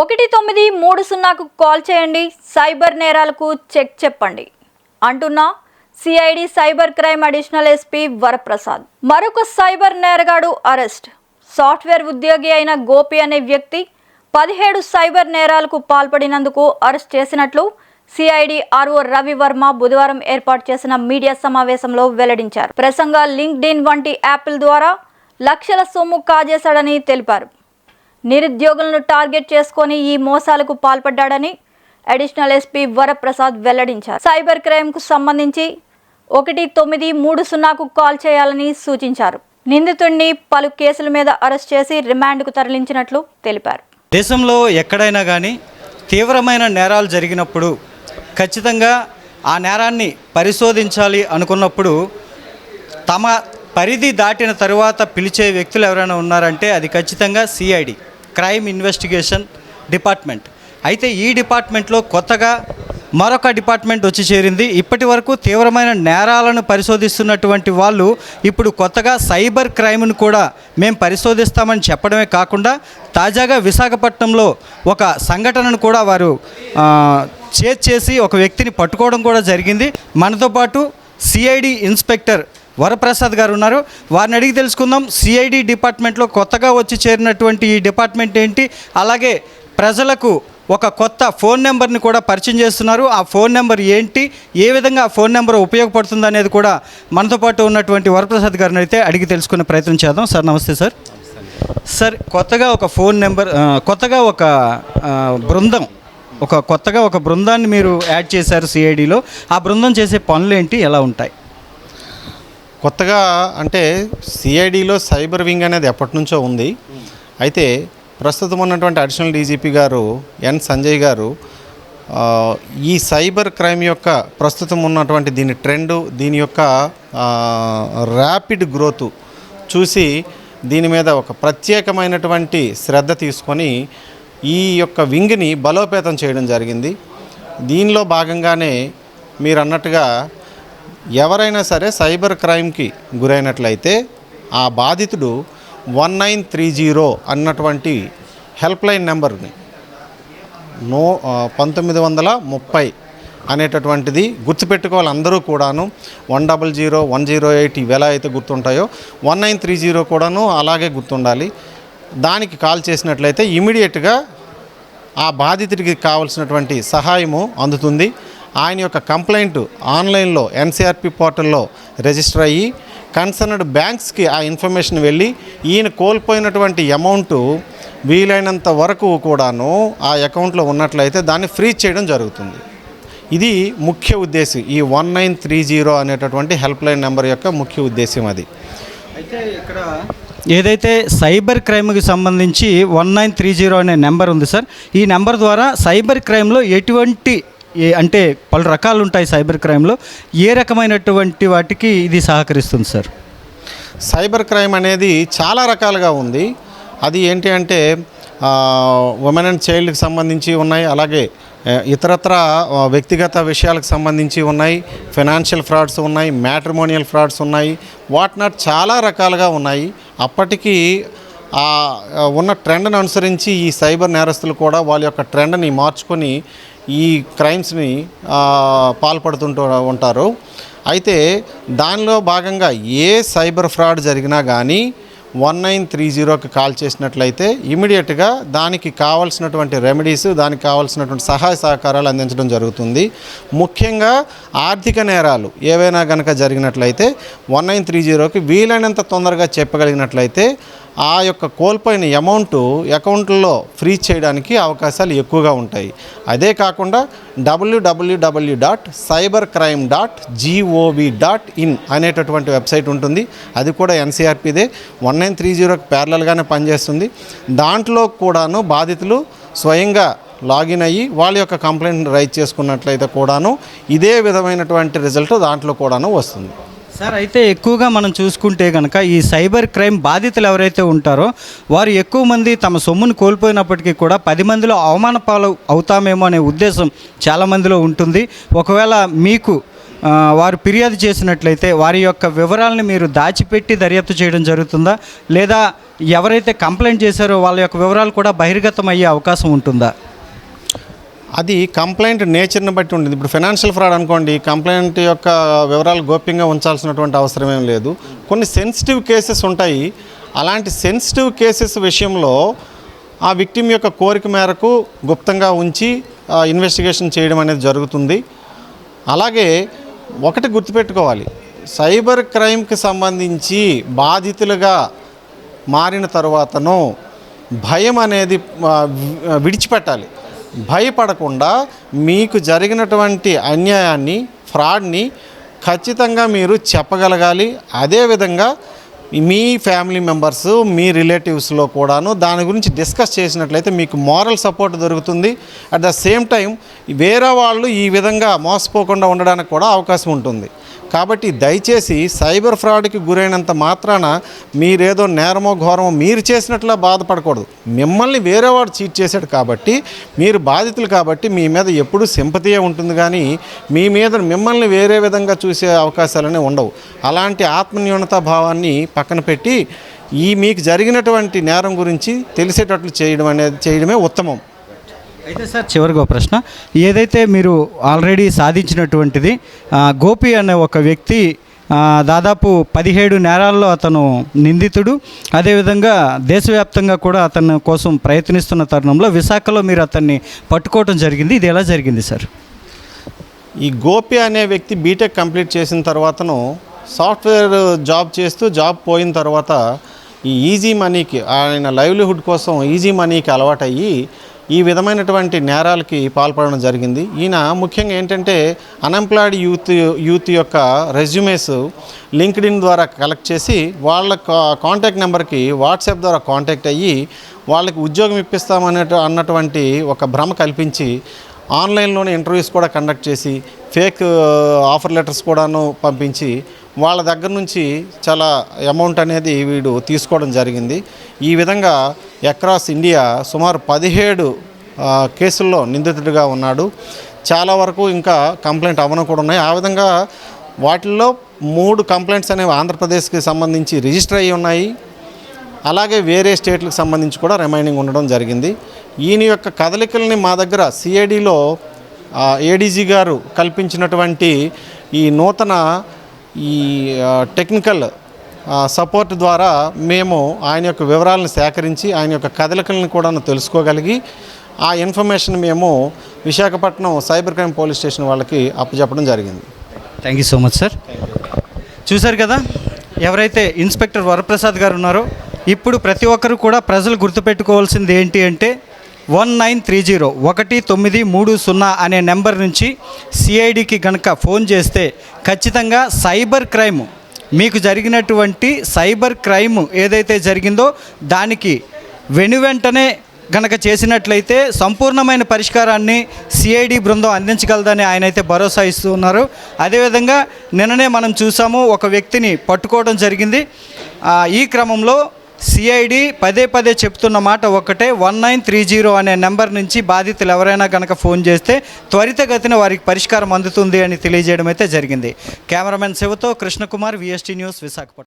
ఒకటి తొమ్మిది మూడు సున్నాకు కాల్ చేయండి. సైబర్ నేరాలకు చెక్ చెప్పండి. అంటున్నా CID cyber crime additional SP Varaprasad. మరొక సైబర్ నేరగాడు అరెస్ట్. సాఫ్ట్వేర్ ఉద్యోగి అయిన గోపి అనే వ్యక్తి పదిహేడు సైబర్ నేరాలకు పాల్పడినందుకు అరెస్ట్ చేసినట్లు సిఐడి ఆర్ఓ రవివర్మ బుధవారం ఏర్పాటు చేసిన మీడియా సమావేశంలో వెల్లడించారు. ప్రసంగా లింక్డ్ ఇన్ వంటి యాప్ల ద్వారా లక్షల సొమ్ము కాజేశాడని తెలిపారు. నిరుద్యోగులను టార్గెట్ చేసుకొని ఈ మోసాలకు పాల్పడ్డాడని అడిషనల్ ఎస్పీ వరప్రసాద్ వెల్లడించారు. సైబర్ క్రైమ్కు సంబంధించి ఒకటి తొమ్మిది మూడు సున్నాకు కాల్ చేయాలని సూచించారు. నిందితుడిని పలు కేసుల మీద అరెస్ట్ చేసి రిమాండ్కు తరలించినట్లు తెలిపారు. దేశంలో ఎక్కడైనా కానీ తీవ్రమైన నేరాలు జరిగినప్పుడు ఖచ్చితంగా ఆ నేరాన్ని పరిశోధించాలి అనుకున్నప్పుడు తమ పరిధి దాటిన తరువాత పిలిచే వ్యక్తులు ఎవరైనా ఉన్నారంటే అది ఖచ్చితంగా సిఐడి. Crime investigation department. అయితే ఈ డిపార్ట్మెంట్లో కొత్తగా మరొక డిపార్ట్మెంట్ వచ్చి చేరింది. ఇప్పటి వరకు తీవ్రమైన నేరాలను పరిశోధిస్తున్నటువంటి వాళ్ళు ఇప్పుడు కొత్తగా సైబర్ క్రైమ్ను కూడా మేము పరిశోధిస్తామని చెప్పడమే కాకుండా తాజాగా విశాఖపట్నంలో ఒక సంఘటనను కూడా వారు చేజ్ చేసి ఒక వ్యక్తిని పట్టుకోవడం కూడా జరిగింది. మనతో పాటు సిఐడి ఇన్స్పెక్టర్ వరప్రసాద్ గారు ఉన్నారు. వారిని అడిగి తెలుసుకుందాం. సిఐడి డిపార్ట్మెంట్లో కొత్తగా వచ్చి చేరినటువంటి ఈ డిపార్ట్మెంట్ ఏంటి? అలాగే ప్రజలకు ఒక కొత్త ఫోన్ నెంబర్ని కూడా పరిచయం చేస్తున్నారు. ఆ ఫోన్ నెంబర్ ఏంటి? ఏ విధంగా ఆ ఫోన్ నెంబర్ ఉపయోగపడుతుంది అనేది కూడా మనతో పాటు ఉన్నటువంటి వరప్రసాద్ గారిని అయితే అడిగి తెలుసుకునే ప్రయత్నం చేద్దాం. సార్ నమస్తే సార్. సార్ కొత్తగా ఒక ఫోన్ నెంబర్ కొత్తగా ఒక బృందం ఒక కొత్తగా ఒక బృందాన్ని మీరు యాడ్ చేశారు సిఐడిలో ఆ బృందం చేసే పనులు ఏంటి? ఎలా ఉంటాయి? కొత్తగా అంటే సిఐడిలో సైబర్ వింగ్ అనేది ఎప్పటి నుంచో ఉంది. అయితే ప్రస్తుతం ఉన్నటువంటి అడిషనల్ డీజీపీ గారు ఎన్ సంజయ్ గారు ఈ సైబర్ క్రైమ్ యొక్క ప్రస్తుతం ఉన్నటువంటి దీని ట్రెండ్ దీని యొక్క ర్యాపిడ్ గ్రోత్ చూసి దీని మీద ఒక ప్రత్యేకమైనటువంటి శ్రద్ధ తీసుకొని ఈ యొక్క వింగ్ని బలోపేతం చేయడం జరిగింది. దీనిలో భాగంగానే మీరు అన్నట్టుగా ఎవరైనా సరే సైబర్ క్రైమ్కి గురైనట్లయితే ఆ బాధితుడు వన్ నైన్ త్రీ జీరో అన్నటువంటి హెల్ప్లైన్ నెంబర్ని నో పంతొమ్మిది వందల ముప్పై అనేటటువంటిది గుర్తుపెట్టుకోవాలి అందరూ కూడాను. One double zero one zero eight ఇవి ఎలా అయితే గుర్తుంటాయో వన్ నైన్ త్రీ జీరో కూడాను అలాగే గుర్తుండాలి. దానికి కాల్ చేసినట్లయితే ఇమీడియట్గా ఆ బాధితుడికి కావలసినటువంటి సహాయము అందుతుంది. ఆయన యొక్క కంప్లైంట్ ఆన్లైన్లో ఎన్సీఆర్పి పోర్టల్లో రిజిస్టర్ అయ్యి కన్సర్న్డ్ బ్యాంక్స్కి ఆ ఇన్ఫర్మేషన్ వెళ్ళి ఈయన కోల్పోయినటువంటి అమౌంట్ వీలైనంత వరకు కూడాను ఆ అకౌంట్లో ఉన్నట్లయితే దాన్ని ఫ్రీజ్ చేయడం జరుగుతుంది. ఇది ముఖ్య ఉద్దేశం. ఈ వన్ నైన్ త్రీ జీరో అనేటటువంటి హెల్ప్ లైన్ నెంబర్ యొక్క ముఖ్య ఉద్దేశం అది. అయితే ఇక్కడ ఏదైతే సైబర్ క్రైమ్కి సంబంధించి వన్ నైన్ త్రీ జీరో అనే నెంబర్ ఉంది సార్ ఈ నెంబర్ ద్వారా సైబర్ క్రైమ్లో ఎటువంటి ఏ- అంటే పలు రకాలు ఉంటాయి సైబర్ క్రైమ్లో. ఏ రకమైనటువంటి వాటికి ఇది సహకరిస్తుంది సార్? సైబర్ క్రైమ్ అనేది చాలా రకాలుగా ఉంది. అది ఏంటి అంటే ఉమెన్ అండ్ చైల్డ్కి సంబంధించి ఉన్నాయి అలాగే ఇతరత్ర వ్యక్తిగత విషయాలకు సంబంధించి ఉన్నాయి ఫినాన్షియల్ ఫ్రాడ్స్ ఉన్నాయి మ్యాట్రిమోనియల్ ఫ్రాడ్స్ ఉన్నాయి వాట్ నాట్ చాలా రకాలుగా ఉన్నాయి. అప్పటికీ ఉన్న ట్రెండ్ని అనుసరించి ఈ సైబర్ నేరస్తులు కూడా వాళ్ళ యొక్క ట్రెండ్ని మార్చుకొని ఈ క్రైమ్స్ని పాల్పడుతుంటూ ఉంటారు. అయితే దానిలో భాగంగా ఏ సైబర్ ఫ్రాడ్ జరిగినా కానీ వన్ నైన్ త్రీ జీరోకి కాల్ చేసినట్లయితే ఇమీడియట్గా దానికి కావాల్సినటువంటి రెమెడీస్ దానికి కావాల్సినటువంటి సహాయ సహకారాలు అందించడం జరుగుతుంది. ముఖ్యంగా ఆర్థిక నేరాలు ఏవైనా కనుక జరిగినట్లయితే వన్ నైన్ త్రీ జీరోకి వీలైనంత తొందరగా చెప్పగలిగినట్లయితే ఆ యొక్క కోల్పోయిన అమౌంట్ అకౌంట్లో ఫ్రీ చేయడానికి అవకాశాలు ఎక్కువగా ఉంటాయి. అదే కాకుండా WWW dot cyber crime dot GOV dot in అనేటటువంటి వెబ్సైట్ ఉంటుంది. అది కూడా ఎన్సీఆర్పీదే. వన్ నైన్ త్రీ జీరోకి ప్యారలల్గానే పనిచేస్తుంది. దాంట్లో కూడాను బాధితులు స్వయంగా లాగిన్ అయ్యి వాళ్ళ యొక్క కంప్లైంట్ రైజ్ చేసుకున్నట్లయితే కూడాను ఇదే విధమైనటువంటి రిజల్ట్ దాంట్లో కూడాను వస్తుంది. సార్ అయితే ఎక్కువగా మనం చూసుకుంటే కనుక ఈ సైబర్ క్రైమ్ బాధితులు ఎవరైతే ఉంటారో వారు ఎక్కువ మంది తమ సొమ్మును కోల్పోయినప్పటికీ కూడా పది మందిలో అవమాన పాలు అవుతామేమో అనే ఉద్దేశం చాలా మందిలో ఉంటుంది. ఒకవేళ మీకు వారు ఫిర్యాదు చేసినట్లయితే వారి యొక్క వివరాలను మీరు దాచిపెట్టి దర్యాప్తు చేయడం జరుగుతుందా? లేదా ఎవరైతే కంప్లైంట్ చేశారో వాళ్ళ యొక్క వివరాలు కూడా బహిర్గతం అయ్యే అవకాశం ఉంటుందా? అది కంప్లైంట్ నేచర్ని బట్టి ఉంటుంది. ఇప్పుడు ఫైనాన్షియల్ ఫ్రాడ్ అనుకోండి కంప్లైంట్ యొక్క వివరాలు గోప్యంగా ఉంచాల్సినటువంటి అవసరం ఏం లేదు. కొన్ని సెన్సిటివ్ కేసెస్ ఉంటాయి. అలాంటి సెన్సిటివ్ కేసెస్ విషయంలో ఆ విక్టిమ్ యొక్క కోరిక మేరకు గుప్తంగా ఉంచి ఇన్వెస్టిగేషన్ చేయడం అనేది జరుగుతుంది. అలాగే ఒకటి గుర్తుపెట్టుకోవాలి. సైబర్ క్రైమ్కి సంబంధించి బాధితులుగా మారిన తర్వాతను భయం అనేది విడిచిపెట్టాలి. భయపడకుండా మీకు జరిగినటువంటి అన్యాయాన్ని ఫ్రాడ్ని ఖచ్చితంగా మీరు చెప్పగలగాలి. అదేవిధంగా మీ ఫ్యామిలీ మెంబర్స్ మీ రిలేటివ్స్లో కూడాను దాని గురించి డిస్కస్ చేసినట్లయితే మీకు మారల్ సపోర్ట్ దొరుకుతుంది. అట్ ద సేమ్ టైం వేరే వాళ్ళు ఈ విధంగా మోసపోకుండా ఉండడానికి కూడా అవకాశం ఉంటుంది. కాబట్టి దయచేసి సైబర్ ఫ్రాడ్కి గురైనంత మాత్రాన మీరేదో నేరమో ఘోరమో మీరు చేసినట్లా బాధపడకూడదు. మిమ్మల్ని వేరేవాడు చీట్ చేశాడు కాబట్టి మీరు బాధితులు కాబట్టి మీ మీద ఎప్పుడూ సింపతియే ఉంటుంది కానీ మీ మీద మిమ్మల్ని వేరే విధంగా చూసే అవకాశాలనే ఉండవు. అలాంటి ఆత్మన్యూనతా భావాన్ని పక్కన పెట్టి ఈ మీకు జరిగినటువంటి నేరం గురించి తెలిసేటట్లు చేయడం అనేది చేయడమే ఉత్తమం. అయితే సార్ చివరిగా ఒక ప్రశ్న. ఏదైతే మీరు ఆల్రెడీ సాధించినటువంటిది గోపి అనే ఒక వ్యక్తి దాదాపు పదిహేడు నేరాల్లో అతను నిందితుడు. అదేవిధంగా దేశవ్యాప్తంగా కూడా అతని కోసం ప్రయత్నిస్తున్న తరుణంలో విశాఖలో మీరు అతన్ని పట్టుకోవడం జరిగింది. ఇది ఎలా జరిగింది సార్? ఈ గోపి అనే వ్యక్తి బీటెక్ కంప్లీట్ చేసిన తర్వాతను సాఫ్ట్వేర్ జాబ్ చేస్తూ జాబ్ పోయిన తర్వాత ఈ ఈజీ మనీకి ఆయన లైవ్లీహుడ్ కోసం ఈజీ మనీకి అలవాటయ్యి ఈ విధమైనటువంటి నేరాలకి పాల్పడడం జరిగింది. ఈయన ముఖ్యంగా ఏంటంటే అన్ఎంప్లాయిడ్ యూత్ యూత్ యొక్క రెజ్యూమేస్ లింక్డ్ఇన్ ద్వారా కలెక్ట్ చేసి వాళ్ళ కా- కాంటాక్ట్ నెంబర్కి వాట్సాప్ ద్వారా కాంటాక్ట్ అయ్యి వాళ్ళకి ఉద్యోగం ఇప్పిస్తామనే అన్నటువంటి ఒక భ్రమ కల్పించి ఆన్లైన్లోనే ఇంటర్వ్యూస్ కూడా కండక్ట్ చేసి ఫేక్ ఆఫర్ లెటర్స్ కూడాను పంపించి వాళ్ళ దగ్గర నుంచి చాలా అమౌంట్ అనేది వీడు తీసుకోవడం జరిగింది. ఈ విధంగా అక్రాస్ ఇండియా సుమారు పదిహేడు కేసుల్లో నిందితుడిగా ఉన్నాడు. చాలా వరకు ఇంకా కంప్లైంట్ అవన కూడా ఉన్నాయి. ఆ విధంగా వాటిల్లో మూడు కంప్లైంట్స్ అనేవి ఆంధ్రప్రదేశ్కి సంబంధించి రిజిస్టర్ అయ్యి ఉన్నాయి. అలాగే వేరే స్టేట్లకు సంబంధించి కూడా రిమైనింగ్ ఉండడం జరిగింది. ఈయన యొక్క కదలికల్ని మా దగ్గర సిఐడిలో ఏడీజీ గారు కల్పించినటువంటి ఈ నూతన ఈ టెక్నికల్ సపోర్ట్ ద్వారా మేము ఆయన యొక్క వివరాలను సేకరించి ఆయన యొక్క కదలికలను కూడా తెలుసుకోగలిగి ఆ ఇన్ఫర్మేషన్ మేము Visakhapatnam cyber crime police station వాళ్ళకి అప్పచెప్పడం జరిగింది. Thank you so much sir చూశారు కదా ఎవరైతే ఇన్స్పెక్టర్ వరప్రసాద్ గారు ఉన్నారో ఇప్పుడు ప్రతి ఒక్కరు కూడా ప్రజలు గుర్తుపెట్టుకోవాల్సింది ఏంటి అంటే వన్ నైన్ త్రీ జీరో ఒకటి తొమ్మిది మూడు సున్నా అనే నెంబర్ నుంచి సిఐడికి కనుక ఫోన్ చేస్తే ఖచ్చితంగా సైబర్ క్రైమ్ మీకు జరిగినటువంటి సైబర్ క్రైమ్ ఏదైతే జరిగిందో దానికి వెనువెంటనే గనక చేసినట్లయితే సంపూర్ణమైన పరిష్కారాన్ని సిఐడి బృందం అందించగలదని ఆయన అయితే భరోసా ఇస్తున్నారు. అదేవిధంగా నిన్ననే మనం చూసాము ఒక వ్యక్తిని పట్టుకోవడం జరిగింది. ఈ క్రమంలో సిఐడి పదే పదే చెప్తున్న మాట ఒక్కటే వన్ నైన్ త్రీ జీరో అనే నెంబర్ నుంచి బాధితులు ఎవరైనా కనుక ఫోన్ చేస్తే త్వరితగతిన వారికి పరిష్కారం అందుతుంది అని తెలియజేయడం అయితే జరిగింది. కెమెరామెన్ శివతో కృష్ణకుమార్ విఎస్టీ న్యూస్ విశాఖపట్నం.